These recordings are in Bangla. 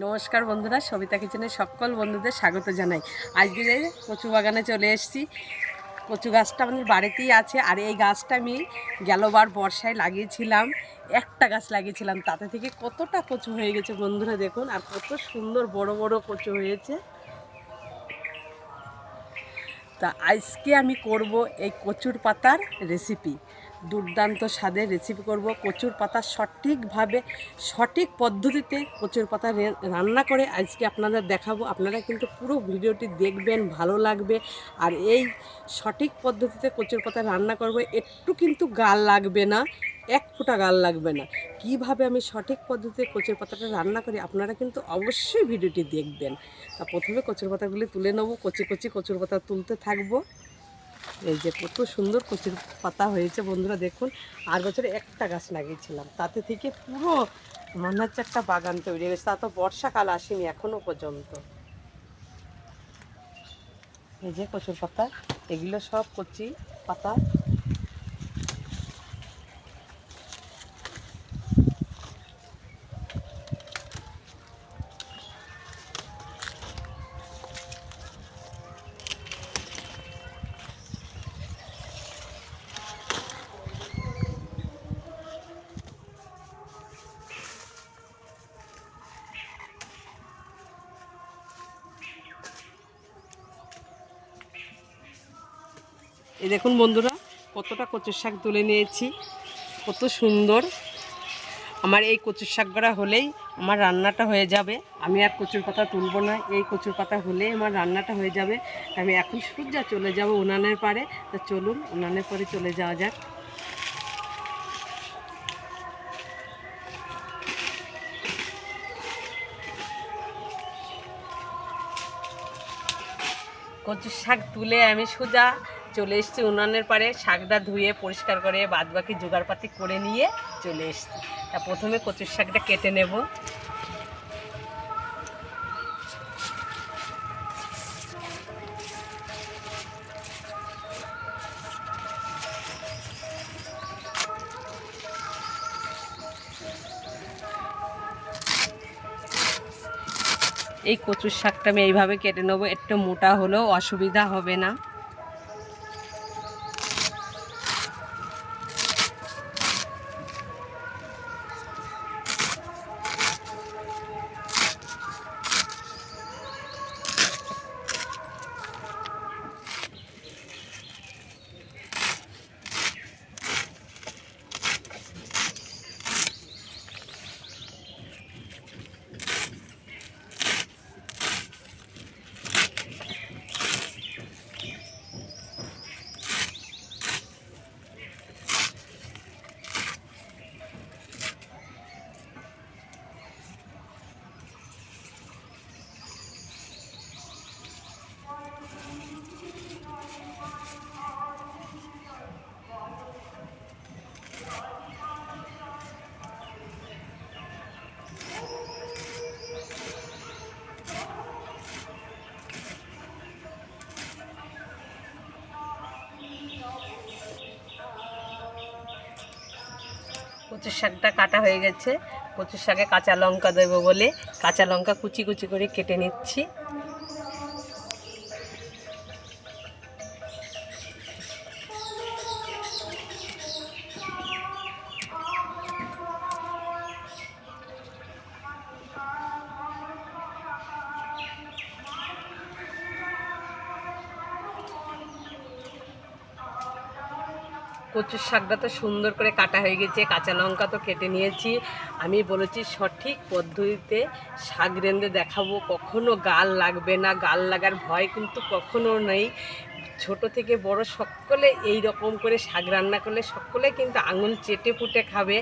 নমস্কার বন্ধুরা, সবিতা কিচেনে সকল বন্ধুদের স্বাগত জানাই। আজকে কচু বাগানে চলে এসেছি। কচু গাছটা আমাদের বাড়িতেই আছে, আর এই গাছটা আমি গেলবার বর্ষায় লাগিয়েছিলাম, একটা গাছ লাগিয়েছিলাম, তাতে থেকে কতটা কচু হয়ে গেছে বন্ধুরা দেখুন, আর কত সুন্দর বড় বড় কচু হয়েছে। তা আজকে আমি করব এই কচুর পাতার রেসিপি দুর্দান্ত স্বাদের রেসিপি করব। কচুর পাতা সঠিকভাবে, সঠিক পদ্ধতিতে কচুর পাতা রান্না করে আজকে আপনাদের দেখাবো। আপনারা কিন্তু পুরো ভিডিওটি দেখবেন, ভালো লাগবে। আর এই সঠিক পদ্ধতিতে কচুর পাতা রান্না করব, একটু কিন্তু গাল লাগবে না, এক ফোঁটা গাল লাগবে না। কীভাবে আমি সঠিক পদ্ধতিতে কচুর পাতাটা রান্না করি, আপনারা কিন্তু অবশ্যই ভিডিওটি দেখবেন। তা প্রথমে কচুর পাতাগুলি তুলে নেব, কচি কচি কচুর পাতা তুলতে থাকব। এই যে কত সুন্দর কচুর পাতা হয়েছে বন্ধুরা, দেখুন। আর বছরে একটা গাছ লাগিয়েছিলাম, তাতে থেকে পুরো মনে হচ্ছে একটা বাগান তৈরি হয়েছে, তা তো বর্ষাকাল আসেনি এখনও পর্যন্ত। এই যে কচুর পাতা, এগুলো সব কচি পাতা। এই দেখুন বন্ধুরা, কতটা কচুর শাক তুলে নিয়েছি, কত সুন্দর। আমার এই কচুর শাক করা হলেই আমার রান্নাটা হয়ে যাবে। আমি আর কচুর পাতা তুলবো না, এই কচুর পাতা হলেই আমার রান্নাটা হয়ে যাবে। আমি এখন সূর্যা চলে যাব উনানের পারে তো চলুন উনানের পরে চলে যাওয়া যাক। কচুর শাক তুলে আমি সোজা চলে এসেছি উনানের পারে শাকটা ধুয়ে, পরিষ্কার করে, বাদবাকি জোগাড়পাতি করে নিয়ে চলে এসছি। তা প্রথমে কচুর শাকটা কেটে নেব। এই কচুর শাকটা আমি এইভাবে কেটে নেব। একটু মোটা হলেও অসুবিধা হবে না। কচুর শাকটা কাটা হয়ে গেছে। কচুর শাকে কাঁচা লঙ্কা দেবো বলে। কাঁচা লঙ্কা কুচি কুচি করে কেটে নিচ্ছি। কচুর শাকটা তো সুন্দর করে কাটা হয়ে গেছে, কাঁচা লঙ্কা তো কেটে নিয়েছি। আমি বলেছি, সঠিক পদ্ধতিতে শাক রেঁধে দেখাবো। কখনো গাল লাগবে না, গাল লাগার ভয় কিন্তু কখনো নেই। ছোট থেকে বড় সকলে এই রকম করে শাক রান্না করলে সকলে কিন্তু আঙুল চেটে ফুটে খাবে।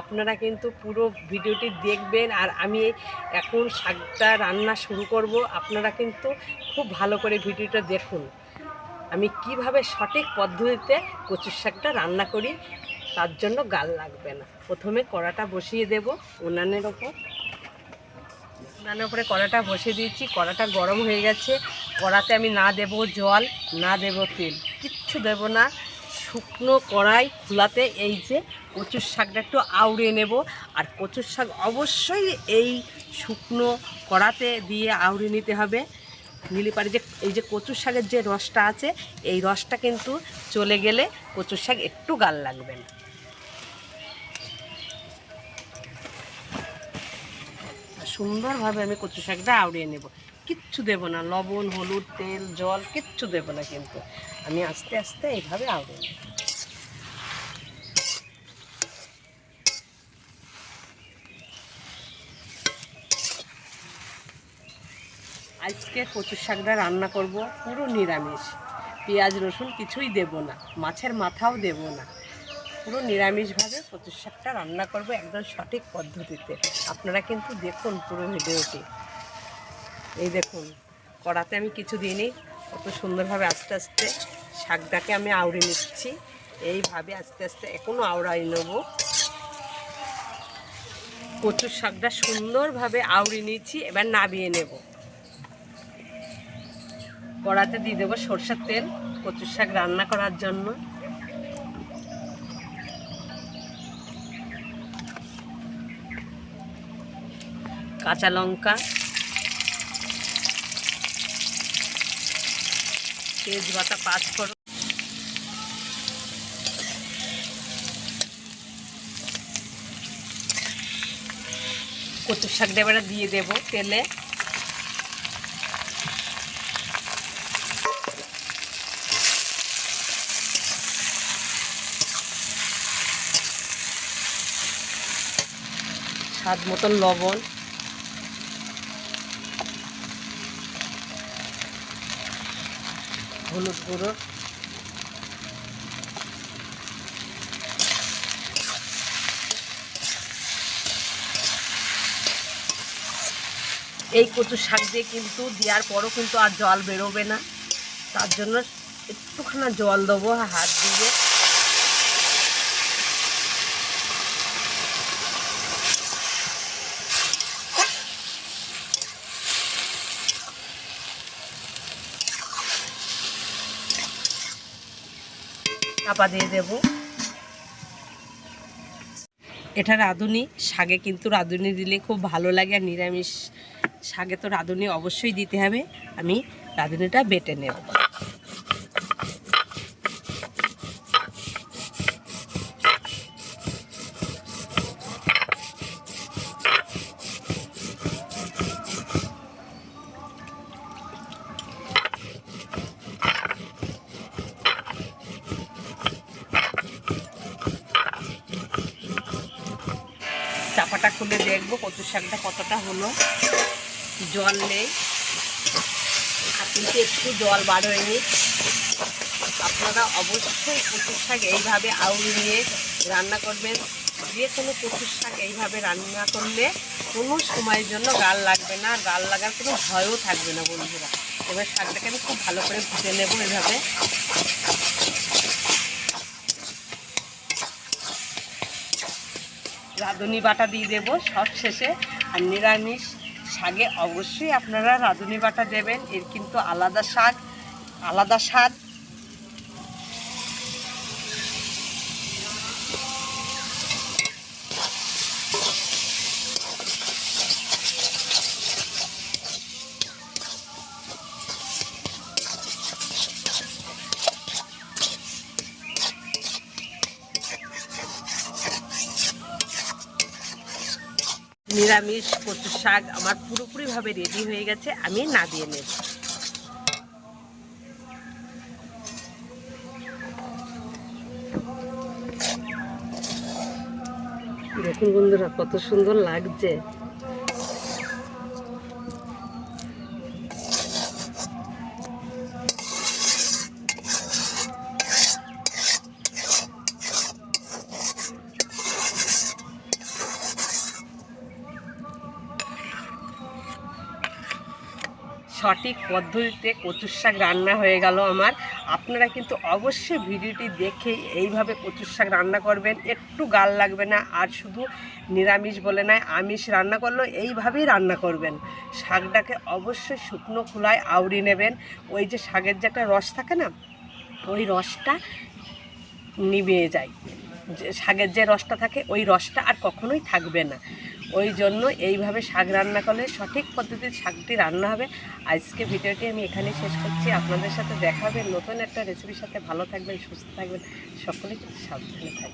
আপনারা কিন্তু পুরো ভিডিওটি দেখবেন আর আমি এখন শাকটা রান্না শুরু করব। আপনারা কিন্তু খুব ভালো করে ভিডিওটা দেখুন। আমি কীভাবে সঠিক পদ্ধতিতে কচুর শাকটা রান্না করি, তার জন্য গাল লাগবে না। প্রথমে কড়াটা বসিয়ে দেব উনানের ওপর। উনানের উপরে কড়াটা বসিয়ে দিয়েছি, কড়াটা গরম হয়ে গেছে। কড়াতে আমি না দেব জল, না দেব তেল, কিচ্ছু দেব না। শুকনো কড়াই খোলাতে এই যে কচুর শাকটা একটু আউড়ে নেব। আর কচুর শাক অবশ্যই এই শুকনো কড়াতে দিয়ে আউড়ে নিতে হবে। নিলে পারে যে, এই যে কচুর শাকের যে রসটা আছে, এই রসটা কিন্তু চলে গেলে কচুর শাক একটু গাল লাগবে না। সুন্দরভাবে আমি কচু শাকটা আউড়িয়ে নেব। কিচ্ছু দেব না, লবণ, হলুদ, তেল, জল, কিচ্ছু দেব না কিন্তু। আমি আস্তে আস্তে এইভাবে আউড়িয়ে নেব। আজকে কচুর শাকটা রান্না করব, পুরো নিরামিষ। পেঁয়াজ, রসুন কিছুই দেব না, মাছের মাথাও দেব না। পুরো নিরামিষভাবে কচুর শাকটা রান্না করব একদম সঠিক পদ্ধতিতে। আপনারা কিন্তু দেখুন পুরো ভিডিওটি। এই দেখুন, কড়াতে আমি কিছু দিইনি, কত সুন্দরভাবে আস্তে আস্তে শাকটাকে আমি আউড়ে নিচ্ছি। এইভাবে আস্তে আস্তে এখনও আওড়াই নেব। কচুর শাকটা সুন্দরভাবে আউড়ে নিচ্ছি, এবার নাবিয়ে নেব। কড়াতে দিয়ে দেবো সরষের তেল, কচুর শাক রান্না করার জন্য। কাঁচা লঙ্কা, তেজপাতা পাঁচ ফোড়ন কচুর শাকটা এবারে দিয়ে দেব তেলে। স্বাদ মতন লবণ। হলুদ গুঁড়ো। এই কচু শাক দিয়ে কিন্তু দেওয়ার পরও কিন্তু আর জল বেরোবে না। তার জন্য একটুখানা জল দেবো হাত দিয়ে। চাপা দিয়ে দেব। এটা রাঁধুনি, শাগে কিন্তু রাঁধুনি দিলে খুব ভালো লাগে আর নিরামিষ শাগে তো রাঁধুনি অবশ্যই দিতে হবে। আমি রাঁধুনিটা বেটে নেব। চাপাটা খুলে দেখব কচু শাকটা কতটা হলো। জল নেই। কিন্তু একটু জল বার হয়নি। আপনারা অবশ্যই কচুর শাক এইভাবে আউল নিয়ে রান্না করবেন। যে কোনো কচুর শাক এইভাবে রান্না করলে কোনো সময়ের জন্য গাল লাগবে না। গাল লাগার কোনো ভয়ও থাকবে না বন্ধুরা। এবার শাকটাকে আমি খুব ভালো করে ভুটে নেব এইভাবে রাঁধুনি বাটা দিয়ে দেবো সব শেষে। আর নিরামিষ শাকে অবশ্যই আপনারা রাঁধুনি বাটা দেবেন। এর কিন্তু আলাদা শাক, আলাদা স্বাদ। নিরামিষ কচু শাক আমার পুরোপুরিভাবে রেডি হয়ে গেছে, আমি না দিয়ে নেব। দেখুন বন্ধুরা, কত সুন্দর লাগছে। সঠিক পদ্ধতিতে কচুর শাক রান্না হয়ে গেল আমার। আপনারা কিন্তু অবশ্যই ভিডিওটি দেখে এইভাবে কচুর শাক রান্না করবেন। একটু গাল লাগবে না, আর শুধু নিরামিষ বলে নয়, আমিষ রান্না করলেও এইভাবেই রান্না করবেন। শাকটাকে অবশ্যই শুকনো খোলায় আউড়ি নেবেন। ওই যে শাকের যে একটা রস থাকে না, ওই রসটা নিভে যায়। যে শাকের যে রসটা থাকে, ওই রসটা আর কখনোই থাকবে না। ওই জন্য এইভাবে শাক রান্না করলে সঠিক পদ্ধতির শাকটি রান্না হবে। আজকে ভিডিওটি আমি এখানে শেষ করছি। আপনাদের সাথে দেখা হবে নতুন একটা রেসিপির সাথে। ভালো থাকবেন, সুস্থ থাকবেন। সকলেই সাবধানে থাকবেন।